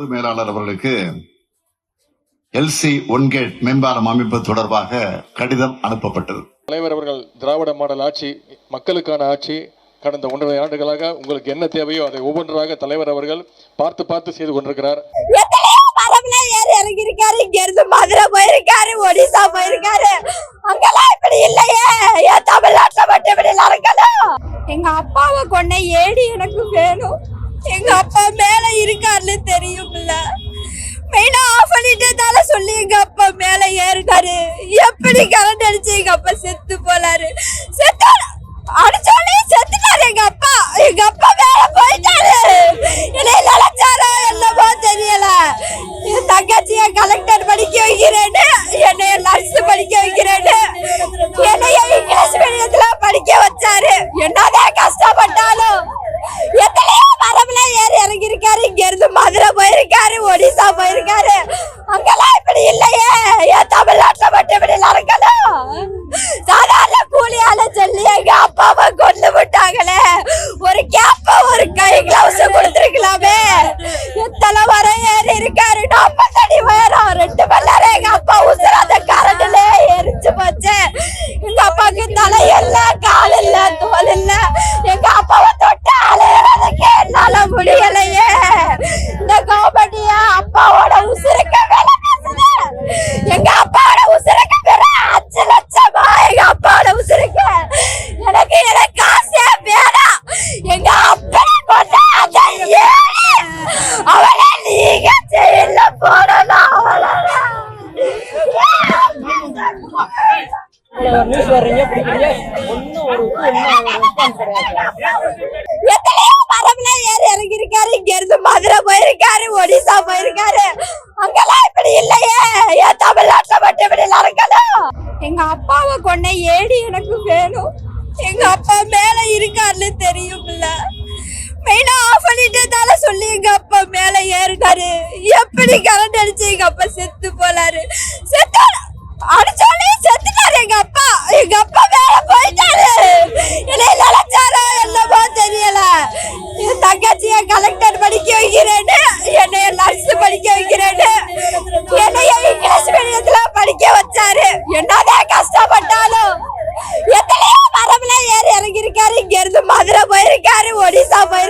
பொது மேலாளர் அவர்களுக்கு எல்சி ஒன்கேட் மேம்பாலம் அமைப்பு தொடர்பாக கடிதம் அனுப்பப்பட்டது. தலைவர் அவர்கள் திராவிட மாடல் ஆட்சி மக்களுக்கான ஆட்சி கடந்த ஒன்றரை ஆண்டுகளாக உங்களுக்கு என்ன தேவையோ அதை ஒவ்வொன்றாக தலைவர் அவர்கள் பார்த்து பார்த்து செய்து கொண்டிருக்கிறார். எத்தனையோ மரம்ல ஏறி இறங்கி இருக்காரு இங்க இருந்து மதுரை போயிருக்காரு ஒடிசா போயிருக்காரு. அங்கெல்லாம் இப்படி இல்லையே. ஏன் தமிழ்நாட்டுல மட்டும் இப்படி நடக்கணும்? எங்க அப்பாவை கொண்ட ஏடி எனக்கு வேணும். எங்க அப்பா தான் இருக்காருன்னு தெரியும்ல. மெயினா ஆஃப் பண்ணிட்டதால சொல்லி எங்க அப்பா மேல ஏறினாரு எப்படி கரண்ட் அடிச்சு எங்க அப்பா செத்து போனாரு. செத்து அடிச்சோடனே செத்துட்டாரு எங்க அப்பா. எங்க அப்பா மேல போயிட்டாரு. என்னை நினைச்சாரோ என்னமோ தெரியல. என் தங்கச்சிய கலெக்டர் படிக்க வைக்கிறேன்னு என்னைய நர்ஸ் படிக்க வைக்கிறேன்னு என்னைய இங்கிலீஷ் மீடியத்துல படிக்க வச்சாரு. என்னதான் கஷ்டப்பட்டாலும் எத்தனையோ மரம்ல ஏறி இறங்கி இருக்காரு இங்க இருந்து மதுரை போயிருக்காரு ஒடிசா போயிருக்காரு. அங்கெல்லாம் இப்படி இல்லையே. ஏன் தமிழ்நாட்டுல மட்டும் இப்படி நடக்கணும்? சாதாரண கூலியால சொல்லி எங்க அப்பாவை கொண்டு விட்டாங்களே. ஒரு கேப்ப ஒரு கை கிளவுஸ் கொடுத்துருக்கலாமே. எத்தனை வர ஏறி இருக்காரு? நாற்பத்தடி உயரம் ரெண்டு மணி எங்க அப்பா உசுராத கரண்டிலே எரிச்சு போச்சு. எங்க அப்பாவுக்கு தலை இல்ல கால் இல்ல தோல் இல்ல எங்க அப்பாவை தொட்டு அலையறதுக்கு என்னால முடியலையே இந்த கவர்மெண்டியா அப்பாவோட உசுருக்கு வேலை பேசுது எங்க அப்பாவோட உசுருக்கு வேற அஞ்சு லட்சமா எங்க அப்பாவோட உசுருக்கு எனக்கு எனக்கு காசே வேணாம் எங்க அப்பனை கொண்ட அந்த ஏழி அவளை நீங்க ஜெயில போடலாம் ஒரு நியூஸ் வர்றீங்க பிடிக்கிறீங்க. ஒன்றும் ஒரு இது ஒன்றும் ரெஸ்பான்ஸ் கிடையாது. எத்தனையோ மரம்ல ஏறி இறங்கி இருக்காரு இங்க இருந்து மதுரை போயிருக்காரு ஒடிசா போயிருக்காரு. அங்கெல்லாம் இப்படி இல்லையே. ஏன் தமிழ்நாட்டுல மட்டும் இப்படி நடக்கணும் எங்க அப்பாவை கொண்ட ஏடி எனக்கு வேணும். எங்க அப்பா மேல இருக்காருன்னு தெரியும்ல. மெயினா ஆஃப் பண்ணிட்டதால சொல்லி எங்க அப்பா மேல ஏறினாரு. எப்படி கரண்ட் அடிச்சு எங்க அப்பா செத்து போனாரு. செத்து அடிச்சோடனே செத்துட்டாரு எங்க அப்பா. எங்க அப்பா மேல போயிட்டாரு. என்னை நினைச்சாரோ என்னமோ தெரியல. என் தங்கச்சிய கலெக்டர் படிக்க வைக்கிறேன்னு என்னைய நர்ஸ் படிக்க வைக்கிறேன்னு என்னைய இங்கிலீஷ் மீடியத்துல படிக்க வச்சாரு. என்னதான் கஷ்டப்பட்டாலும் எத்தனையோ மரம்ல ஏறி இறங்கியிருக்காரு. இங்க இருந்து மதுரை போயிருக்காரு ஒடிசா போயிருக்காரு.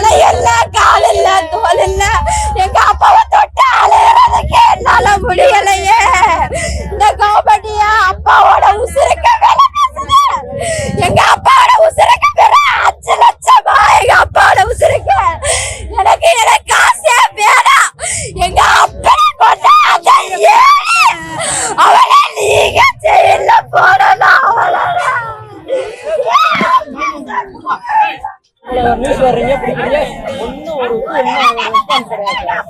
தலை இல்ல கால் இல்ல தோல் இல்ல. எங்க அப்பாவை தொட்டு அலையறதுக்கு முடியலையே. இந்த கோபடியா அப்பாவோட உசுருக்கு வேலை பேசுது அப்பாவோட உசுருக்கு வேற அஞ்சு லட்சமா? எங்க அப்பாவோட உசுருக்கு. எனக்கு எனக்கு காசே வேணாம் எங்க அப்பனை கொண்டா அதை ஏழு அவளை நீங்க செய்யல போடலாம் ஒரு நியூஸ் வர்றீங்க பிடிக்கிறீங்க ஒன்றும் ஒரு ஒன்றும் ரெஸ்பான்ஸ் கிடையாது